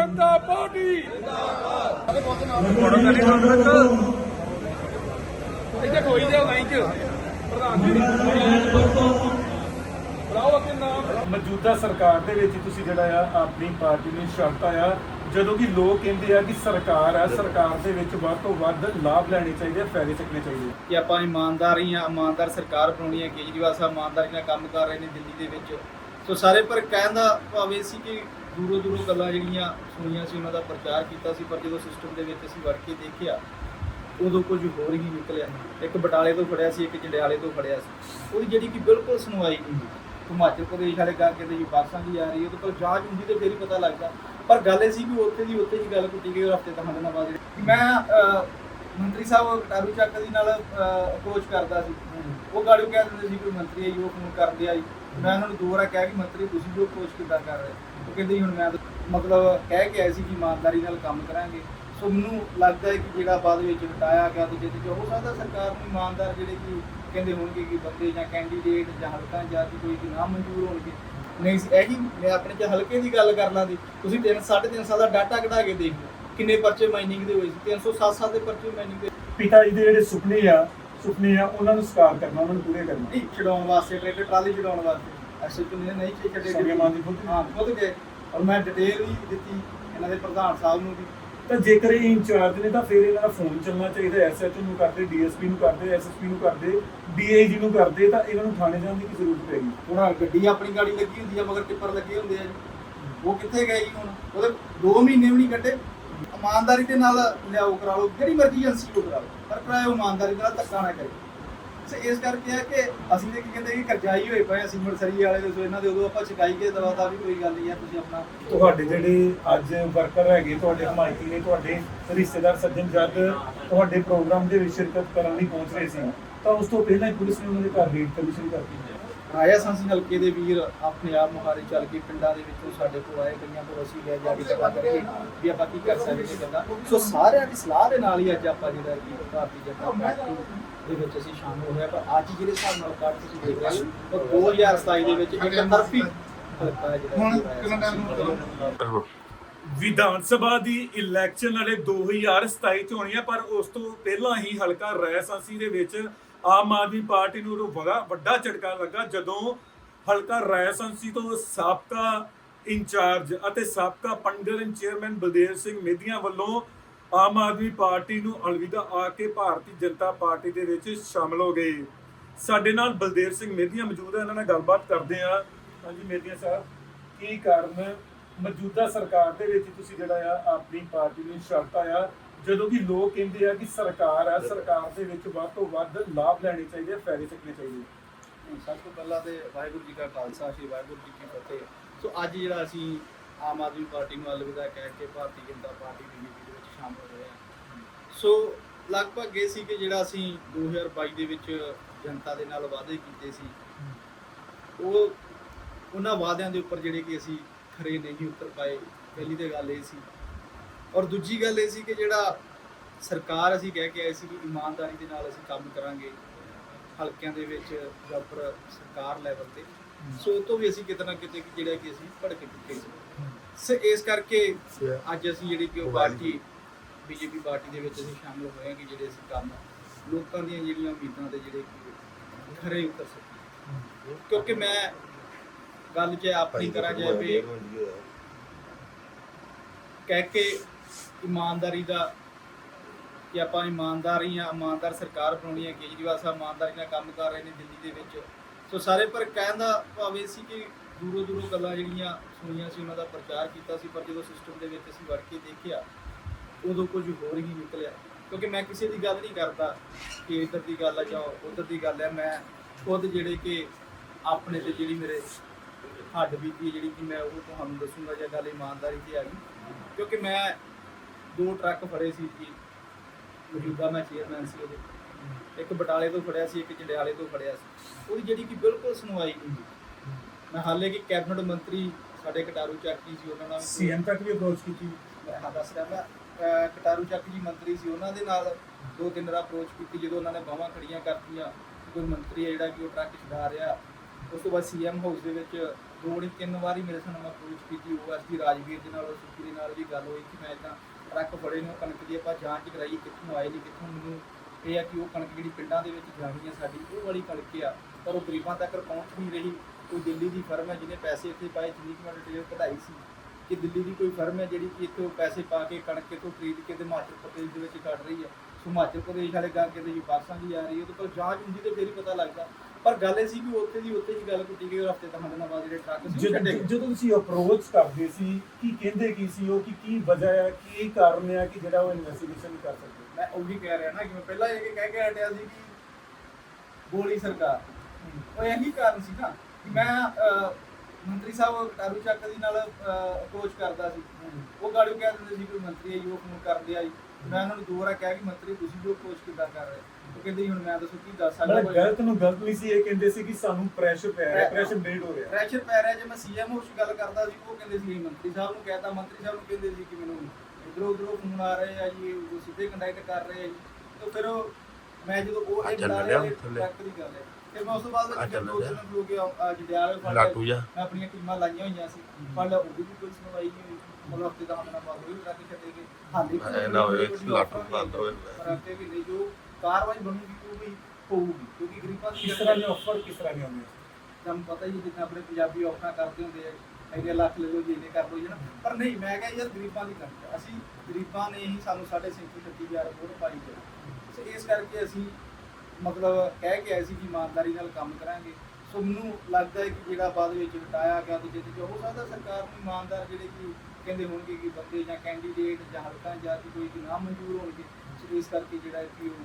ਜਨਤਾ party. ਇੱਥੇ ਕੋਈ ਦੇ ਲਾਈਨ ਚ। ਪ੍ਰਧਾਨ ਜੀ। ਬੁਲਾਓ ਅੱਗੇ ਨਾਮ। ਮੌਜੂਦਾ ਸਰਕਾਰ ਦੇ ਵਿੱਚ ਤੁਸੀਂ ਜਿਹੜਾ ਆ ਆਪਣੀ ਪਾਰਟੀ ਨੂੰ ਸ਼ਰਤ ਆ ਜਦੋਂ ਕਿ ਲੋਕ ਕਹਿੰਦੇ ਆ ਕਿ ਸਰਕਾਰ ਆ ਸਰਕਾਰ ਦੇ ਵਿੱਚ ਵੱਧ ਤੋਂ ਵੱਧ ਲਾਭ ਲੈਣੇ ਚਾਹੀਦੇ ਆ ਫਾਇਦੇ ਚੱਕਣੇ ਚਾਹੀਦੇ ਆ। ਕਿ ਆਪਾਂ ਇਮਾਨਦਾਰੀ ਆ ਇਮਾਨਦਾਰ ਸਰਕਾਰ ਬਣਾਉਣੀ ਹੈ ਕੇਜਰੀਵਾਲ ਸਾਹਿਬ ਇਮਾਨਦਾਰੀ ਨਾਲ ਕੰਮ ਕਰ ਰਹੇ ਨੇ ਦਿੱਲੀ ਦੇ ਵਿੱਚ। ਸੋ ਸਾਰੇ ਪਰ ਕਹਿਣ ਦਾ ਭਾਵ ਸੀ ਕਿ ਦੂਰੋਂ ਦੂਰੋਂ ਗੱਲਾਂ ਜਿਹੜੀਆਂ ਸੁਣੀਆਂ ਸੀ, ਉਹਨਾਂ ਦਾ ਪ੍ਰਚਾਰ ਕੀਤਾ ਸੀ, ਪਰ ਜਦੋਂ ਸਿਸਟਮ ਦੇ ਵਿੱਚ ਅਸੀਂ ਵੜ ਕੇ ਦੇਖਿਆ, ਉਦੋਂ ਕੁਝ ਹੋਰ ਹੀ ਨਿਕਲਿਆ। ਇੱਕ ਬਟਾਲੇ ਤੋਂ ਫੜਿਆ ਸੀ, ਇੱਕ ਜੰਡਿਆਲੇ ਤੋਂ ਫੜਿਆ ਸੀ। ਉਹਦੀ ਜਿਹੜੀ ਕਿ ਬਿਲਕੁਲ ਸੁਣਵਾਈ ਨਹੀਂ ਹਿਮਾਚਲ ਪ੍ਰਦੇਸ਼ ਵਾਲੇ ਗਾ ਕਹਿੰਦੇ ਜੀ ਬੱਸਾਂ ਦੀ ਆ ਰਹੀ ਹੈ, ਉਹਦੇ ਕੋਲ ਜਾਂਚ ਹੁੰਦੀ ਤੇ ਫੇਰ ਹੀ ਪਤਾ ਲੱਗਦਾ। ਪਰ ਗੱਲ ਇਹ ਸੀ ਕਿ ਉੱਥੇ ਦੀ ਉੱਥੇ ਹੀ ਗੱਲ ਕੁੱਟੀ ਗਈ ਔਰ ਹਫ਼ਤੇ ਤਾਂ ਦਿਨਾਂ ਬਾਅਦ ਮੈਂ ਮੰਤਰੀ ਸਾਹਿਬ ਕਟਾਰੂ ਚੱਕ ਦੀ ਨਾਲ ਅਪਰੋਚ ਕਰਦਾ ਸੀ। ਉਹ ਗਾੜੂ ਕਹਿ ਦਿੰਦੇ ਸੀ ਕੋਈ ਮੰਤਰੀ ਆਈ, ਉਹ ਫੋਨ ਕਰਦੇ ਆਈ। ਮੈਂ ਉਹਨਾਂ ਨੂੰ ਦੋ ਵਾਰ ਕਿਹਾ ਕਿ ਮੰਤਰੀ, ਤੁਸੀਂ ਜੋ ਅਪਰੋਚ ਕਿੱਦਾਂ ਕਰ ਰਹੇ ਉਹ ਕਹਿੰਦੇ ਜੀ ਹੁਣ ਮੈਂ ਮਤਲਬ ਕਹਿ ਕੇ ਆਏ ਸੀ ਕਿ ਇਮਾਨਦਾਰੀ ਨਾਲ ਕੰਮ ਕਰਾਂਗੇ। ਸੋ ਮੈਨੂੰ ਲੱਗਦਾ ਹੈ ਕਿ ਜਿਹੜਾ ਬਾਅਦ ਵਿੱਚ ਹਟਾਇਆ ਗਿਆ ਤੇ ਜਿਹਦੇ ਚ ਹੋ ਸਕਦਾ ਸਰਕਾਰ ਨੂੰ ਇਮਾਨਦਾਰ ਜਿਹੜੇ ਕਿ ਕਹਿੰਦੇ ਹੋਣਗੇ ਕਿ ਬੰਦੇ ਜਾਂ ਕੈਂਡੀਡੇਟ ਜਾਂ ਹਲਕਾ ਜਾਂ ਕੋਈ ਨਾ ਮਨਜ਼ੂਰ ਹੋਣਗੇ। ਨਹੀਂ ਇਹੀ ਮੈਂ ਆਪਣੇ ਚ ਹਲਕੇ ਦੀ ਗੱਲ ਕਰ ਲਾਂ ਦੀ ਤੁਸੀਂ 3 3.5 ਸਾਲ ਦਾ ਡਾਟਾ ਕਢਾ ਕੇ ਦੇਖ ਲਓ ਕਿੰਨੇ ਪਰਚੇ ਮਾਈਨਿੰਗ ਦੇ ਹੋਏ ਸੀ 307 ਸਾਲ ਦੇ ਪਰਚੇ ਮਾਈਨਿੰਗ ਦੇ। ਪਿਤਾ ਜੀ ਦੇ ਜਿਹੜੇ ਸੁਪਨੇ ਆ ਸੁਪਨੇ ਆ ਉਹਨਾਂ ਨੂੰ ਸਾਕਾਰ ਕਰਨਾ ਉਹਨਾਂ ਨੂੰ ਪੂਰੇ ਕਰਨਾ। ਛਡਾਉਣ ਵਾਸਤੇ ਟਰੈਕਟਰ ਟਰਾਲੀ ਛਡਾਉਣ ਵਾਸਤੇ। ਐਸਐਚਓ ਨੇ ਨਹੀਂ ਛੱਡੇ ਸੋਨੀਆ ਗਾਂਧੀ ਖੁਦ? ਹਾਂ ਖੁਦ ਗਏ। ਔਰ ਮੈਂ ਡਿਟੇਲ ਵੀ ਦਿੱਤੀ ਇਹਨਾਂ ਦੇ ਪ੍ਰਧਾਨ ਸਾਹਿਬ ਨੂੰ ਵੀ। ਤਾਂ ਜੇਕਰ ਇਹ ਇੰਚਾਰਜ ਨੇ ਤਾਂ ਫਿਰ ਇਹਨਾਂ ਦਾ ਫੋਨ ਚੱਲਣਾ ਚਾਹੀਦਾ ਐਸਐਚਓ ਨੂੰ ਕਰਦੇ ਡੀਐਸਪੀ ਨੂੰ ਕਰਦੇ ਐਸਐਸਪੀ ਨੂੰ ਕਰਦੇ ਡੀਆਈਜੀ ਨੂੰ ਕਰਦੇ ਤਾਂ ਇਹਨਾਂ ਨੂੰ ਥਾਣੇ ਜਾਣ ਦੀ ਕੀ ਜ਼ਰੂਰਤ ਪੈਗੀ ਹੁਣ ਗੱਡੀ ਆਪਣੀ ਗਾੜੀ ਲੱਗੀ ਹੁੰਦੀ ਆ ਮਗਰ ਟਿੱਪਰ ਲੱਗੇ ਹੁੰਦੇ ਆ ਜੀ। ਉਹ ਕਿੱਥੇ ਗਏ ਜੀ ਹੁਣ? ਉਹਦੇ 2 ਮਹੀਨੇ ਵੀ ਨਹੀਂ ਕੱਢੇ। ਇਮਾਨਦਾਰੀ ਦੇ ਨਾਲ ਲਿਆਓ ਕਰਾ ਲਓ। ਜਿਹੜੀ ਮਰਜ਼ੀ ਏਜੰਸੀ ਤੋਂ ਕਰਾ ਲਓ। ਪਰ ਕਰਾਇਓ ਇਮਾਨਦਾਰੀ ਨਾਲ ਧੱਕਾ ਨਾ ਕਰੇ ਇਸ ਕਰਕੇ ਹੈ ਕਿ ਅਸੀਂ ਤੇ ਕੀ ਕਹਿੰਦੇ ਕਿ ਕਰਜ਼ਾਈ ਹੋਏ ਪਏ ਅਸੀਂ ਮਰਸਰੀ ਵਾਲੇ ਦੇ ਸੋ ਇਹਨਾਂ ਦੇ ਉਦੋਂ ਆਪਾਂ ਚੁਕਾਈ ਕੇ ਦਵਾ ਦਾ ਵੀ ਕੋਈ ਗੱਲ ਨਹੀਂ ਹੈ ਤੁਸੀਂ ਆਪਣਾ ਤੁਹਾਡੇ ਜਿਹੜੇ ਅੱਜ ਵਰਕਰ ਹੈਗੇ ਤੁਹਾਡੇ ਹਮਾਇਤੀ ਨੇ ਤੁਹਾਡੇ ਰਿਸ਼ਤੇਦਾਰ ਸੱਜਣ ਜੱਗ ਤੁਹਾਡੇ ਪ੍ਰੋਗਰਾਮ ਦੇ ਵਿੱਚ ਸ਼ਿਰਕਤ ਕਰਨ ਲਈ ਪਹੁੰਚ ਰਹੇ ਸੀ। ਤਾਂ ਉਸ ਤੋਂ ਪਹਿਲਾਂ ਹੀ ਪੁਲਿਸ ਨੇ ਉਹਨਾਂ ਦੇ ਘਰ ਰੇਡ ਕਰਨੀ ਸ਼ੁਰੂ ਕਰ ਦਿੱਤੀ। ਰਾਇਆ ਸੰਸੀ ਹਲਕੇ ਦੇ ਵੀਰ ਆਪਣੇ ਆਪ ਮੁਹਾਰੇ ਚੱਲ ਕੇ ਪਿੰਡਾਂ ਦੇ ਵਿੱਚੋਂ ਸਾਡੇ ਕੋਲ ਆਏ ਕਈਆਂ ਕੋਲ ਅਸੀਂ ਗਏ ਜਾ ਕੇ ਪਤਾ ਕਰੀਏ ਵੀ ਆਪਾਂ ਕੀ ਕਰ ਸਕਦੇ ਕਿੱਦਾਂ ਸੋ ਸਾਰਿਆਂ ਦੀ ਸਲਾਹ ਦੇ ਨਾਲ ਹੀ ਅੱਜ ਆਪਾਂ ਜਿਹੜਾ ਕਿ ਭਾਰਤੀ ਜਨਤਾ ਪਾਰਟੀ ਦੇ ਵਿੱਚ ਅਸੀਂ ਸ਼ਾਮਲ ਹੋਏ ਹਾਂ। ਪਰ ਅੱਜ ਜਿਹੜੇ ਹਿਸਾਬ ਨਾਲ ਕਾਰਡ ਤੁਸੀਂ ਦੇਖ ਰਹੇ ਹੋ ਉਹ 2027 ਦੇ ਵਿੱਚ ਇੱਕ ਤਰਫੀ ਹੈ ਹੁਣ ਕਿੰਨਾ ਟਾਈਮ ਹੋ ਵਿਧਾਨ ਸਭਾ ਦੀ ਇਲੈਕਸ਼ਨ ਵਾਲੇ 2027 ਚ ਹੋਣੀ ਆ ਪਰ ਉਸ ਤੋਂ ਪਹਿਲਾਂ ਹੀ ਹਲਕਾ ਰੈਸਾਂਸੀ ਦੇ ਵਿੱਚ ਆਮ ਆਦਮੀ ਪਾਰਟੀ ਨੂੰ ਬੜਾ ਵੱਡਾ ਝਟਕਾ ਲੱਗਾ ਜਦੋਂ ਹਲਕਾ ਰੈਸਾਂਸੀ ਤੋਂ ਸਾਬਕਾ ਇੰਚਾਰਜ ਅਤੇ ਸਾਬਕਾ ਪੰਡਰਨ ਚੇਅਰਮੈਨ ਬਲਦੇਵ ਸਿੰਘ ਮੇਧੀਆਂ ਵੱਲੋਂ ਆਮ ਆਦਮੀ ਪਾਰਟੀ ਨੂੰ ਅਲਵਿਦਾ ਆ ਕੇ ਭਾਰਤੀ ਜਨਤਾ ਪਾਰਟੀ ਦੇ ਵਿੱਚ ਸ਼ਾਮਲ ਹੋ ਗਏ। ਸਾਡੇ ਨਾਲ ਬਲਦੇਵ ਸਿੰਘ ਮੇਧੀਆ ਮੌਜੂਦ ਹੈ, ਇਹਨਾਂ ਨਾਲ ਗੱਲਬਾਤ ਕਰਦੇ ਆ ਹਾਂਜੀ ਮੇਧੀਆ ਸਾਹਿਬ, ਕੀ ਕਾਰਨ ਮੌਜੂਦਾ ਸਰਕਾਰ ਦੇ ਵਿੱਚ ਤੁਸੀਂ ਜਿਹੜਾ ਆ, ਆਪਣੀ ਪਾਰਟੀ ਨੂੰ ਸ਼ਰਤ ਆ ਜਦੋਂ ਕਿ ਲੋਕ ਕਹਿੰਦੇ ਆ ਕਿ ਸਰਕਾਰ ਆ, ਸਰਕਾਰ ਦੇ ਵਿੱਚ ਵੱਧ ਤੋਂ ਵੱਧ ਲਾਭ ਲੈਣੇ ਚਾਹੀਦੇ ਆ, ਫਾਇਦੇ ਚੱਕਣੇ ਚਾਹੀਦੇ ਸਭ ਤੋਂ ਪਹਿਲਾਂ ਤੇ ਵਾਹਿਗੁਰੂ ਜੀ ਕਾ ਖਾਲਸਾ, ਸ੍ਰੀ ਵਾਹਿਗੁਰੂ ਜੀ ਕੀ ਫਤਿਹ। ਸੋ ਅੱਜ ਜਿਹੜਾ ਅਸੀਂ ਆਮ ਆਦਮੀ ਪਾਰਟੀ ਨੂੰ ਅਲਵਿਦਾ ਕਹਿ ਕੇ ਭਾਰਤੀ ਜਨਤਾ ਪਾਰਟੀ ਦੀ ਮੀਟਿੰਗ ਸ਼ਾਮਲ ਹੋਏ ਹਾਂ ਸੋ ਲਗਭਗ ਇਹ ਸੀ ਕਿ ਜਿਹੜਾ ਅਸੀਂ 2022 ਦੇ ਵਿੱਚ ਜਨਤਾ ਦੇ ਨਾਲ ਵਾਅਦੇ ਕੀਤੇ ਸੀ ਉਹ ਉਹਨਾਂ ਵਾਅਦਿਆਂ ਦੇ ਉੱਪਰ ਜਿਹੜੇ ਕਿ ਅਸੀਂ ਖਰੇ ਨਹੀਂ ਉਤਰ ਪਾਏ। ਪਹਿਲੀ ਤੇ ਗੱਲ ਇਹ ਸੀ। ਔਰ ਦੂਜੀ ਗੱਲ ਇਹ ਸੀ ਕਿ ਜਿਹੜਾ ਸਰਕਾਰ ਅਸੀਂ ਕਹਿ ਕੇ ਆਏ ਸੀ ਕਿ ਇਮਾਨਦਾਰੀ ਦੇ ਨਾਲ ਅਸੀਂ ਕੰਮ ਕਰਾਂਗੇ ਹਲਕਿਆਂ ਦੇ ਵਿੱਚ ਜਾਂ ਸਰਕਾਰ ਲੈਵਲ ਤੇ। ਸੋ ਉਹ ਤੋਂ ਵੀ ਅਸੀਂ ਕਿਤੇ ਨਾ ਕਿਤੇ ਕਿ ਜਿਹੜਾ ਕਿ ਅਸੀਂ ਭੜਕ ਚੁੱਕੇ ਸੀ। ਸੋ ਇਸ ਕਰਕੇ ਅੱਜ ਅਸੀਂ ਜਿਹੜੀ ਕਿ ਉਹ ਪਾਰਟੀ ਬੀਜੇਪੀ ਪਾਰਟੀ ਦੇ ਵਿੱਚ ਅਸੀਂ ਸ਼ਾਮਲ ਹੋਏ ਹਾਂ ਕਿ ਜਿਹੜੇ ਅਸੀਂ ਕੰਮ ਲੋਕਾਂ ਦੀਆਂ ਜਿਹੜੀਆਂ ਉਮੀਦਾਂ ਤੇ ਜਿਹੜੇ ਖਰੇ ਉਤਰ ਸਕੀਏ ਕਿਉਂਕਿ ਮੈਂ ਗੱਲ 'ਚ ਆਪਣੀ ਕਰਾਂ ਜਾਵੇ ਕਹਿ ਕੇ ਇਮਾਨਦਾਰੀ ਦਾ ਕਿ ਆਪਾਂ ਇਮਾਨਦਾਰੀ ਆ ਇਮਾਨਦਾਰ ਸਰਕਾਰ ਬਣਾਉਣੀ ਹੈ ਕੇਜਰੀਵਾਲ ਸਾਹਿਬ ਇਮਾਨਦਾਰੀ ਨਾਲ ਕੰਮ ਕਰ ਰਹੇ ਨੇ ਦਿੱਲੀ ਦੇ ਵਿੱਚ। ਸੋ ਸਾਰੇ ਪਰ ਕਹਿਣ ਦਾ ਭਾਵ ਸੀ ਕਿ ਦੂਰੋਂ ਦੂਰੋਂ ਗੱਲਾਂ ਜਿਹੜੀਆਂ ਸੁਣੀਆਂ ਸੀ ਉਹਨਾਂ ਦਾ ਪ੍ਰਚਾਰ ਕੀਤਾ ਸੀ ਪਰ ਜਦੋਂ ਸਿਸਟਮ ਦੇ ਵਿੱਚ ਅਸੀਂ ਵੜ ਕੇ ਦੇਖਿਆ ਉਦੋਂ ਕੁਝ ਹੋਰ ਹੀ ਨਿਕਲਿਆ। ਕਿਉਂਕਿ ਮੈਂ ਕਿਸੇ ਦੀ ਗੱਲ ਨਹੀਂ ਕਰਦਾ ਕਿ ਇੱਧਰ ਦੀ ਗੱਲ ਹੈ ਜਾਂ ਉੱਧਰ ਦੀ ਗੱਲ ਹੈ ਮੈਂ ਖੁਦ ਜਿਹੜੇ ਕਿ ਆਪਣੇ ਤੇ ਜਿਹੜੀ ਮੇਰੇ ਹੱਡ ਬੀਤੀ ਜਿਹੜੀ ਕਿ ਮੈਂ ਉਹ ਤੁਹਾਨੂੰ ਦੱਸੂਗਾ ਜੇ ਗੱਲ ਇਮਾਨਦਾਰੀ ਤੇ ਆ ਗਈ। ਕਿਉਂਕਿ ਮੈਂ ਦੋ ਟਰੱਕ ਫੜੇ ਸੀ ਜੀ। ਮੌਜੂਦਾ ਮੈਂ ਚੇਅਰਮੈਨ ਸੀ ਉਹਦੇ। ਇੱਕ ਬਟਾਲੇ ਤੋਂ ਫੜਿਆ ਸੀ ਇੱਕ ਜੰਡਿਆਲੇ ਤੋਂ ਫੜਿਆ ਸੀ। ਉਹਦੀ ਜਿਹੜੀ ਕਿ ਬਿਲਕੁਲ ਸੁਣਵਾਈ ਨਹੀਂ ਹੋਈ। ਮੈਂ ਹਾਲੇ ਕਿ ਕੈਬਨਿਟ ਮੰਤਰੀ ਸਾਡੇ ਕਟਾਰੂ ਚੱਕੀ ਸੀ ਉਹਨਾਂ ਨਾਲ ਸੀਐਮ ਤੱਕ ਵੀ ਅਪਰੋਚ ਕੀਤੀ। ਮੈਂ ਹਾਂ ਦੱਸ ਰਿਹਾ ਮੈਂ। ਅਹ, ਕਟਾਰੂ ਚੱਕ ਜੀ ਮੰਤਰੀ ਸੀ, ਉਹਨਾਂ ਦੇ ਨਾਲ ਦੋ ਤਿੰਨ ਵਾਰ ਅਪਰੋਚ ਕੀਤੀ, ਜਦੋਂ ਉਹਨਾਂ ਨੇ ਬਾਹਾਂ ਖੜੀਆਂ ਕਰਤੀਆਂ, ਕੋਈ ਮੰਤਰੀ ਹੈ ਜਿਹੜਾ ਕਿ ਉਹ ਟਰੱਕ ਛਡਾ ਰਿਹਾ। ਉਸ ਤੋਂ ਬਾਅਦ ਸੀਐਮ ਹਾਊਸ ਦੇ ਵਿੱਚ ਦੋ ਨਹੀਂ ਤਿੰਨ ਵਾਰੀ ਮੇਰੇ ਸਾਹਮਣੇ ਅਪਰੋਚ ਕੀਤੀ ਓਐਸਡੀ ਰਾਜਵੀਰ ਦੇ ਨਾਲ ਉਸ ਦੇ ਨਾਲ ਵੀ ਗੱਲ ਹੋਈ ਕਿ ਮੈਂ ਇਦਾਂ ਟਰੱਕ ਫੜੇ ਨੂੰ ਕਣਕ ਦੀ ਆਪਾਂ ਜਾਂਚ ਕਰਾਈ, ਕਿੱਥੋਂ ਆਏ ਨੇ, ਕਿੱਥੋਂ ਮੈਨੂੰ ਇਹ ਆ ਕਿ ਉਹ ਕਣਕ ਜਿਹੜੀ ਪਿੰਡਾਂ ਦੇ ਵਿੱਚ ਜਾਣੀ ਆ ਸਾਡੀ, ਉਹ ਵਾਲੀ ਕਣਕ ਆ। ਪਰ ਉਹ ਗਰੀਬਾਂ ਤੱਕ ਪਹੁੰਚ ਨਹੀਂ ਰਹੀ। ਕੋਈ ਦਿੱਲੀ ਦੀ ਫਰਮ ਹੈ, ਜਿਹਨੇ ਪੈਸੇ ਇੱਥੇ ਪਾਏ, ਜਿੰਨੀ ਕਿ ਮੈਂ ਡਿਟੇਲ ਕਢਾਈ ਸੀ ਕਿ ਦਿੱਲੀ ਦੀ ਕੋਈ ਫਰਮ ਹੈ ਜਿਹੜੀ ਕਿ ਇੱਥੋਂ ਪੈਸੇ ਪਾ ਕੇ ਕਣਕ ਇੱਥੋਂ ਖਰੀਦ ਕੇ ਤੇ ਹਿਮਾਚਲ ਪ੍ਰਦੇਸ਼ ਦੇ ਵਿੱਚ ਕੱਢ ਰਹੀ ਹੈ। ਸੋ ਹਿਮਾਚਲ ਪ੍ਰਦੇਸ਼ ਵਾਲੇ ਗਾ ਕੇ ਤੇ ਬੱਸਾਂ ਦੀ ਆ ਰਹੀ ਹੈ ਉਹਦੇ ਕੋਲ ਜਾਂਚ ਹੁੰਦੀ ਤੇ ਫੇਰ ਹੀ ਪਤਾ ਲੱਗਦਾ। ਪਰ ਗੱਲ ਇਹ ਸੀ ਕਿ ਉੱਥੇ ਦੀ ਉੱਥੇ ਹੀ ਗੱਲ ਕੀਤੀ ਗਈ ਔਰ ਹਫ਼ਤੇ ਦਸਾਂ ਦਿਨਾਂ ਬਾਅਦ ਜਿਹੜੇ ਟਰੱਕ ਸੀ ਛੱਡੇ ਜਦੋਂ ਤੁਸੀਂ ਅਪਰੋਚ ਕਰਦੇ ਸੀ ਕੀ ਕਹਿੰਦੇ ਕੀ ਸੀ ਉਹ ਕਿ ਕੀ ਵਜ੍ਹਾ ਹੈ ਕੀ ਕਾਰਨ ਹੈ ਕਿ ਜਿਹੜਾ ਉਹ ਇਨਵੈਸਟੀਗੇਸ਼ਨ ਕਰ ਸਕਦੇ? ਮੈਂ ਉਹ ਵੀ ਕਹਿ ਰਿਹਾ ਨਾ ਕਿ ਮੈਂ ਪਹਿਲਾਂ ਇਹ ਕਹਿ ਕੇ ਹਟਿਆ ਸੀ ਕਿ ਗੋਲੀ ਸਰਕਾਰ। ਉਹ ਇਹੀ ਕਾਰਨ ਸੀ ਨਾ ਕਿ ਮੈਂ ਮੰਤਰੀ ਸਾਹਿਬ ਟਾਰੂ ਚੱਕ ਦੀ ਨਾਲ ਅਪਰੋਚ ਕਰਦਾ ਸੀ। ਉਹ ਗਾੜੀ ਕਹਿ ਦਿੰਦੇ ਸੀ ਕੋਈ ਮੰਤਰੀ ਆਈ ਉਹ ਫੋਨ ਕਰਦੇ ਆਈ। ਮੈਂ ਉਹਨਾਂ ਨੂੰ ਦੋ ਵਾਰ ਕਿਹਾ ਕਿ ਮੰਤਰੀ ਤੁਸੀਂ ਜੋ ਅਪਰੋਚ ਕਿੱਦਾਂ ਕਰ ਰਹੇ ਉਹ ਕਹਿੰਦੇ ਹੁਣ ਮੈਂ ਦੱਸੋ ਕੀ ਦੱਸ ਸਕਦਾ ਮਤਲਬ ਗਲਤ ਨੂੰ ਗਲਤ ਨਹੀਂ ਸੀ ਇਹ ਕਹਿੰਦੇ ਸੀ ਕਿ ਸਾਨੂੰ ਪ੍ਰੈਸ਼ਰ ਪੈ ਰਿਹਾ ਪ੍ਰੈਸ਼ਰ ਬਿਲਡ ਹੋ ਰਿਹਾ। ਪ੍ਰੈਸ਼ਰ ਪੈ ਰਿਹਾ ਜੇ ਮੈਂ ਸੀਐਮ ਉਸ ਗੱਲ ਕਰਦਾ ਸੀ ਉਹ ਕਹਿੰਦੇ ਸੀ ਮੰਤਰੀ ਸਾਹਿਬ ਨੂੰ ਕਹਿਤਾ ਮੰਤਰੀ ਸਾਹਿਬ ਨੂੰ ਕਹਿੰਦੇ ਸੀ ਕਿ ਮੈਨੂੰ ਇਧਰੋਂ ਉਧਰੋਂ ਫੋਨ ਆ ਰਹੇ ਆ ਜੀ ਉਹ ਸਿੱਧੇ ਕੰਟੈਕਟ ਕਰ ਰਹੇ ਆ ਜੀ। ਤੇ ਫਿਰ ਮੈਂ ਜਦੋਂ ਉਹ ਇਹ ਬੁਲਾ ਰਿਹਾ ਲਿਆ ਥੱਲੇ। ਟਰੱਕ ਦੀ ਗੱਲ ਹੈ। ਫਿਰ ਮੈਂ ਉਸ ਤੋਂ ਬਾਅਦ ਆ ਵਿੱਚ ਚੱਲ ਦੋ ਰਿਹਾ। ਦਿਨ ਹੋ ਗਏ ਜੜਿਆਲੇ ਫੜ ਲਾਟੂ ਕੇ ਜਾ ਮੈਂ ਆਪਣੀਆਂ ਟੀਮਾਂ ਲਾਈਆਂ ਹੋਈਆਂ ਸੀ। ਪਰ ਉਹ ਵੀ ਕੋਈ ਸੁਣਵਾਈ ਨਹੀਂ ਹੋਈ। ਮਤਲਬ ਹਫ਼ਤੇ ਦਾ ਹਮਨਾ ਬਾਅਦ ਹੋਈ ਟਰੱਕ ਛੱਡੇ ਗਏ। ਹਾਲੇ ਐ ਨਾ ਹੋਵੇ ਲਾਟੂ ਬੰਦ ਹੋਵੇ ਪਰ ਅੱਗੇ ਵੀ ਨਹੀਂ ਜੋ ਕਾਰਵਾਈ ਬਣੂਗੀ ਉਹ ਵੀ ਹੋਊਗੀ। ਕਿਉਂਕਿ ਗਰੀਬਾਂ ਦੀ ਕਿਸ ਤਰ੍ਹਾਂ ਦੇ ਆਫਰ ਕਿਸ ਤਰ੍ਹਾਂ ਦੇ ਆਉਂਦੇ ਤੁਹਾਨੂੰ ਪਤਾ ਹੀ ਜਿੱਦਾਂ ਆਪਣੇ ਪੰਜਾਬੀ ਔਫਰਾਂ ਕਰਦੇ ਹੁੰਦੇ ਆ ਲੱਖ ਲੈ ਲਓ ਜੀ ਕਰ ਲਓ ਜੀ ਨਾ। ਪਰ ਨਹੀਂ ਮੈਂ ਕਿਹਾ ਯਾਰ ਗਰੀਬਾਂ ਦੀ ਕਣਕ ਅਸੀਂ ਗਰੀਬਾਂ ਨੇ ਹੀ ਸਾਨੂੰ 37 ਹਜ਼ਾਰ ਵੋਟ ਪਾਈ ਇਸ ਕਰਕੇ ਅਸੀਂ ਮਤਲਬ ਕਹਿ ਕੇ ਆਏ ਸੀ ਕਿ ਇਮਾਨਦਾਰੀ ਨਾਲ ਕੰਮ ਕਰਾਂਗੇ। ਸੋ ਮੈਨੂੰ ਲੱਗਦਾ ਹੈ ਕਿ ਜਿਹੜਾ ਬਾਅਦ ਵਿੱਚ ਹਟਾਇਆ ਗਿਆ ਤੇ ਜਿਹਦੇ ਚ ਹੋ ਸਕਦਾ ਸਰਕਾਰ ਨੂੰ ਇਮਾਨਦਾਰ ਜਿਹੜੇ ਕਿ ਕਹਿੰਦੇ ਹੋਣਗੇ ਕਿ ਬੰਦੇ ਜਾਂ ਕੈਂਡੀਡੇਟ ਜਾਂ ਹਲਕਾ ਜਾਂ ਕਿ ਕੋਈ ਨਾ ਮਨਜ਼ੂਰ ਹੋਣਗੇ, ਸੋ ਇਸ ਕਰਕੇ ਜਿਹੜਾ ਕਿ ਉਹ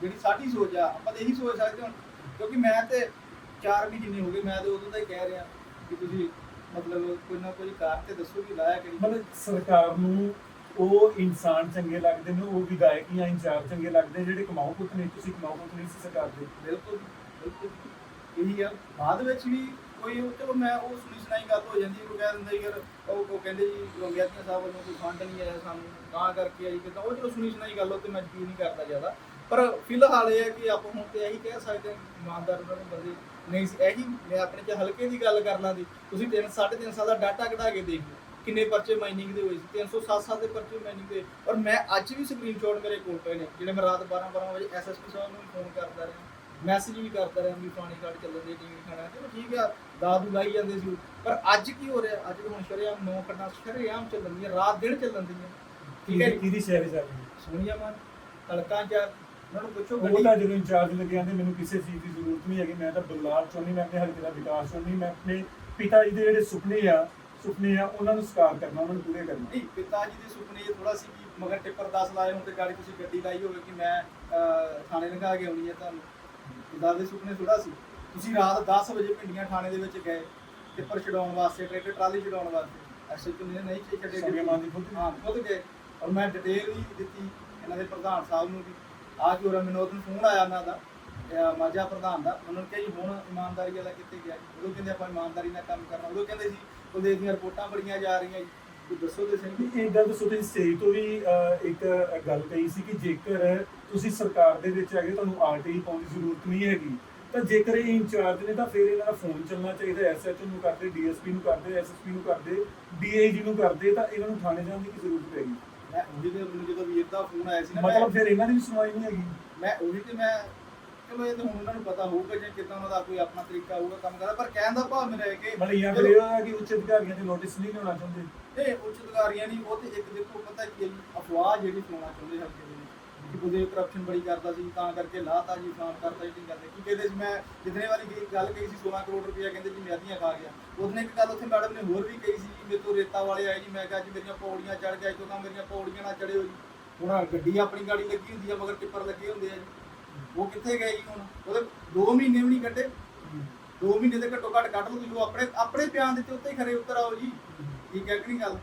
ਜਿਹੜੀ ਸਾਡੀ ਸੋਚ ਆ, ਆਪਾਂ ਤਾਂ ਇਹੀ ਸੋਚ ਸਕਦੇ ਹਾਂ। ਕਿਉਂਕਿ ਮੈਂ ਤੇ 4 ਮਹੀਨੇ ਹੋ ਗਏ, ਮੈਂ ਤਾਂ ਉਦੋਂ ਦਾ ਹੀ ਕਹਿ ਰਿਹਾ ਕਿ ਤੁਸੀਂ ਮਤਲਬ ਕੋਈ ਨਾ ਕੋਈ ਕਾਰ ਤੇ ਦੱਸੋ ਕਿ ਲਾਇਆ ਕਿ ਮਤਲਬ ਸਰਕਾਰ ਨੂੰ ਉਹ ਇਨਸਾਨ ਚੰਗੇ ਲੱਗਦੇ ਨੇ, ਉਹ ਵਿਧਾਇਕ ਜਾਂ ਇੰਚਾਰਜ ਚੰਗੇ ਲੱਗਦੇ ਨੇ, ਜਿਹੜੇ ਕਮਾਓ ਪੁੱਤ ਨੇ, ਤੁਸੀਂ ਕਮਾਓ ਪੁੱਤ ਨਹੀਂ ਸੀ ਸਰਕਾਰ ਦੇ। ਬਿਲਕੁਲ ਬਿਲਕੁਲ ਇਹੀ ਆ। ਬਾਅਦ ਵਿੱਚ ਵੀ ਕੋਈ ਚਲੋ ਮੈਂ ਉਹ ਸੁਣੀ ਸੁਣਾਈ ਗੱਲ ਹੋ ਜਾਂਦੀ ਕੋਈ ਕਹਿ ਦਿੰਦਾ ਯਾਰ ਉਹ ਉਹ ਕਹਿੰਦੇ ਜੀ ਗੰਗਿਆਤੀਆਂ ਸਾਹਿਬ ਵੱਲੋਂ ਕੋਈ ਫੰਡ ਨਹੀਂ ਆਇਆ ਸਾਨੂੰ ਤਾਂ ਕਰਕੇ ਆਈ ਕਿਦਾਂ। ਉਹ ਚਲੋ ਸੁਣੀ ਸੁਣਾਈ ਗੱਲ ਉਹ ਤੇ ਮੈਂ ਯਕੀਨ ਨਹੀਂ ਕਰਦਾ ਜ਼ਿਆਦਾ। ਪਰ ਫਿਲਹਾਲ ਇਹ ਹੈ ਕਿ ਆਪਾਂ ਹੁਣ ਤੇ ਇਹੀ ਕਹਿ ਸਕਦੇ ਹਾਂ, ਇਮਾਨਦਾਰ ਉਹਨਾਂ ਨੂੰ ਬੰਦੇ ਨਹੀਂ ਇਹੀ ਮੈਂ ਆਪਣੇ ਚ ਹਲਕੇ ਦੀ ਗੱਲ ਕਰ ਲਾਂ ਦੀ ਤੁਸੀਂ 3 3.5 ਸਾਲ ਦਾ ਡਾਟਾ ਕਢਾ ਕੇ ਦੇਖ ਲਓ। ਕਿੰਨੇ ਪਰਚੇ ਮਾਈਨਿੰਗ ਦੇ ਹੋਏ ਸੀ? 307 ਸਾਲ ਦੇ ਪਰਚੇ ਮਾਈਨਿੰਗ ਦੇ। ਔਰ ਮੈਂ ਅੱਜ ਵੀ ਸਕਰੀਨਸ਼ਾਟ ਮੇਰੇ ਕੋਲ ਪਏ ਨੇ। ਜਿਹੜੇ ਮੈਂ ਰਾਤ 12 12 ਵਜੇ ਐਸਐਸਪੀ ਸਾਹਿਬ ਨੂੰ ਫੋਨ ਕਰਦਾ ਰਿਹਾ। ਮੈਸੇਜ ਵੀ ਕਰਦਾ ਰਿਹਾ ਵੀ ਪਾਣੀ ਕਾਰਡ ਚੱਲਣ ਦੇ ਟੀਵੀ ਖਾਣਾ। ਚਲੋ ਠੀਕ ਆ ਦਾਦੂ ਲਾਈ ਜਾਂਦੇ ਸੀ। ਪਰ ਅੱਜ ਕੀ ਹੋ ਰਿਹਾ? ਅੱਜ ਹੁਣ ਸ਼ਰੇਆਮ ਨੌ ਕੱਢਣਾ ਸ਼ਰੇਆਮ ਚੱਲਣ ਦੀਆਂ ਰਾਤ ਦਿਨ ਚੱਲਣ ਦੀਆਂ। ਠੀਕ ਹੈ ਕਿਹਦੀ ਸ਼ਹਿਰ ਹੈ? ਸੋਨੀਆ ਮਾਨ ਤੜਕਾਂ ਚ ਉਹਨਾਂ ਨੂੰ ਪੁੱਛੋ ਉਹ ਤਾਂ ਜਦੋਂ ਇੰਚਾਰਜ ਲੱਗੇ ਆਂਦੇ ਮੈਨੂੰ ਕਿਸੇ ਚੀਜ਼ ਦੀ ਜ਼ਰੂਰਤ ਨਹੀਂ ਹੈਗੀ ਮੈਂ ਤਾਂ ਬਦਲਾਅ ਚਾਹੁੰਦੀ ਮੈਂ ਆਪਣੇ ਹਲਕੇ ਦਾ ਵਿਕਾਸ ਚਾਹੁੰਦੀ ਮੈਂ ਆਪਣੇ ਪਿਤਾ ਜੀ ਦੇ ਜਿਹੜੇ ਸੁਪਨੇ ਆ ਸੁਪਨੇ ਆ ਉਹਨਾਂ ਨੂੰ ਸਾਕਾਰ ਕਰਨਾ ਉਹਨਾਂ ਨੂੰ ਪੂਰੇ ਕਰਨਾ। ਨਹੀਂ ਪਿਤਾ ਜੀ ਦੇ ਸੁਪਨੇ ਇਹ ਥੋੜਾ ਸੀ ਕਿ ਮਗਰ ਟਿੱਪਰ 10 ਲਾਏ ਹੋਣ ਤੇ ਗਾੜੀ ਤੁਸੀਂ ਗੱਡੀ ਲਾਈ ਹੋਵੇ ਕਿ ਮੈਂ ਥਾਣੇ ਲੰਘਾ ਕੇ ਆਉਣੀ ਹੈ ਤੁਹਾਨੂੰ। ਪਿਤਾ ਦੇ ਸੁਪਨੇ ਥੋੜਾ ਸੀ। ਤੁਸੀਂ ਰਾਤ 10 ਵਜੇ ਪਿੰਡੀਆਂ ਥਾਣੇ ਦੇ ਵਿੱਚ ਗਏ ਟਿੱਪਰ ਛਡਾਉਣ ਵਾਸਤੇ ਟਰੈਕਟਰ ਟਰਾਲੀ ਛਡਾਉਣ ਵਾਸਤੇ। ਐਸਐਚਓ ਨੇ ਨਹੀਂ ਛੱਡੇ ਮਾਨ ਦੀ ਖੁਦ ਹਾਂ ਖੁਦ ਗਏ। ਔਰ ਮੈਂ ਡਿਟੇਲ ਵੀ ਦਿੱਤੀ ਇਹਨਾਂ ਦੇ ਪ੍ਰਧਾਨ ਸਾਹਿਬ ਨੂੰ ਵੀ। ਆ ਕੇ ਉਹਨਾਂ ਮੈਨੂੰ ਉਹਨੂੰ ਫੋਨ ਆਇਆ ਉਹਨਾਂ ਦਾ ਮਾਝਾ ਪ੍ਰਧਾਨ ਦਾ। ਉਹਨਾਂ ਨੇ ਕਿਹਾ ਜੀ ਹੁਣ ਇਮਾਨਦਾਰੀ ਵਾਲਾ ਕਿੱਥੇ ਗਿਆ? ਉਦੋਂ ਕਹਿੰਦੇ ਆਪਾਂ ਇਮਾਨਦਾਰੀ ਨਾਲ ਕੰਮ ਕਰਨਾ। ਉਦੋਂ ਕਹਿੰਦੇ ਸੀ ਉਹਦੇ ਦੀਆਂ ਰਿਪੋਰਟਾਂ ਬੜੀਆਂ ਜਾ ਰਹੀਆਂ ਜੀ। ਕੋਈ ਦੱਸੋ ਤੇ ਸਹੀ। ਇਹ ਗੱਲ ਦੱਸੋ ਤੁਸੀਂ ਸਟੇਜ ਤੋਂ ਵੀ ਅਹ, ਇੱਕ ਗੱਲ ਕਹੀ ਸੀ ਕਿ ਜੇਕਰ ਤੁਸੀਂ ਸਰਕਾਰ ਦੇ ਵਿੱਚ ਹੈਗੇ ਤੁਹਾਨੂੰ ਆਰਟੀਆਈ ਪਾਉਣ ਦੀ ਜ਼ਰੂਰਤ ਨਹੀਂ ਹੈਗੀ ਤਾਂ ਜੇਕਰ ਇਹ ਇੰਚਾਰਜ ਨੇ ਤਾਂ ਫਿਰ ਇਹਨਾਂ ਦਾ ਫੋਨ ਚੱਲਣਾ ਚਾਹੀਦਾ ਐਸਐਚਓ ਨੂੰ ਕਰਦੇ ਡੀਐਸਪੀ ਨੂੰ ਕਰਦੇ ਐਸਐਸਪੀ ਨੂੰ ਕਰਦੇ ਡੀਆਈਜੀ ਨੂੰ ਕਰਦੇ ਤਾਂ ਇਹਨਾਂ ਨੂੰ ਥਾਣੇ ਜਾਣ ਦੀ ਕੀ ਜ਼ਰੂਰਤ ਪੈਗੀ ਮੈਂ ਉਹਦੇ ਤੇ ਮੈਨੂੰ ਜਦੋਂ ਵੀਰ ਦਾ ਫੋਨ ਆਇਆ ਸੀ ਨਾ ਮੈਂ ਮਤਲਬ ਫਿਰ ਇਹਨਾਂ ਦੀ ਵੀ ਸੁਣਵਾਈ ਨਹੀਂ ਹੈਗੀ। ਮੈਂ ਉਹੀ ਤੇ ਮੈਂ ਚਲੋ ਇਹ ਤਾਂ ਹੁਣ ਉਹਨਾਂ ਨੂੰ ਪਤਾ ਹੋਊਗਾ ਜੇ ਕਿਦਾਂ ਉਹਨਾਂ ਦਾ ਕੋਈ ਆਪਣਾ ਤਰੀਕਾ ਹੋਊਗਾ ਕੰਮ ਕਰਦਾ ਪਰ ਕਹਿਣ ਦਾ ਭਾਵ ਮੇਰਾ ਹੈ ਕਿ ਮਤਲਬ ਇਹ ਫਿਰ ਇਹ ਹੈ ਕਿ ਉੱਚ ਅਧਿਕਾਰੀਆਂ ਦੇ ਨੋਟਿਸ ਨਹੀਂ ਲਿਆਉਣਾ ਚਾਹੁੰਦੇ। ਇਹ ਉੱਚ ਅਧਿਕਾਰੀਆਂ ਨਹੀਂ ਉਹ ਤੇ ਇੱਕ ਦੇਖੋ ਪਤਾ ਕੀ ਹੈ ਜੀ, ਅਫਵਾਹ ਜਿਹੜੀ ਫਲਾਉਣਾ ਚਾਹੁੰਦੇ ਹਲਕੇ ਦੇ ਵਿੱਚ ਕਿ ਉਹਦੇ ਕਰਪਸ਼ਨ ਬੜੀ ਕਰਦਾ ਸੀ ਤਾਂ ਕਰਕੇ ਲਾਤਾ ਜੀ ਫਲਾਣ ਕਰਦਾ ਜੀ ਕਰਦੇ ਕੀ ਕਹਿੰਦੇ ਸੀ ਮੈਂ ਜਿਤਨੇ ਵਾਰੀ ਗਈ- ਗੱਲ ਕਹੀ ਸੀ 16 ਕਰੋੜ ਰੁਪਇਆ ਕਹਿੰਦੇ ਜੀ ਮਿਆਦੀਆਂ ਖਾ ਗਿਆ। ਉਹਨੇ ਇੱਕ ਗੱਲ ਉੱਥੇ ਮੈਡਮ ਨੇ ਹੋਰ ਵੀ ਕਹੀ ਸੀ ਜੀ ਮੇਰੇ ਤੋਂ ਰੇਤਾ ਵਾਲੇ ਆਏ ਜੀ ਮੈਂ ਕਿਹਾ ਜੀ ਮੇਰੀਆਂ ਪੌੜੀਆਂ ਚੜ ਗਿਆ ਕਿਉਂ ਨਾ ਮੇਰੀਆਂ ਪੌੜੀਆਂ ਨਾ ਚੜਿਓ ਜੀ। ਹੁਣ ਆਹ ਗੱਡੀ ਆਪਣੀ ਗਾੜੀ ਲੱਗੀ ਹੁੰਦੀ ਆ ਮਗਰ ਟਿੱਪਰ ਲੱਗੇ ਹੁੰਦੇ ਆ ਜੀ। ਉਹ ਕਿੱਥੇ ਗਏ ਜੀ ਹੁਣ? ਉਹਦੇ 2 ਮਹੀਨੇ ਵੀ ਨਹੀਂ ਕੱਢੇ। 2 ਮਹੀਨੇ ਦੇ ਘੱਟੋ ਘੱਟ ਕੱਢ ਲਓ ਤੁਸੀਂ ਉਹ ਆਪਣੇ ਆਪਣੇ ਬਿਆਨ ਦਿੱਤੇ ਉੱਤੇ ਹੀ ਖਰੇ ਉਤਰ ਆਓ ਜੀ। ਠੀਕ ਹੈ ਕਿ ਨਹੀਂ ਗੱਲ?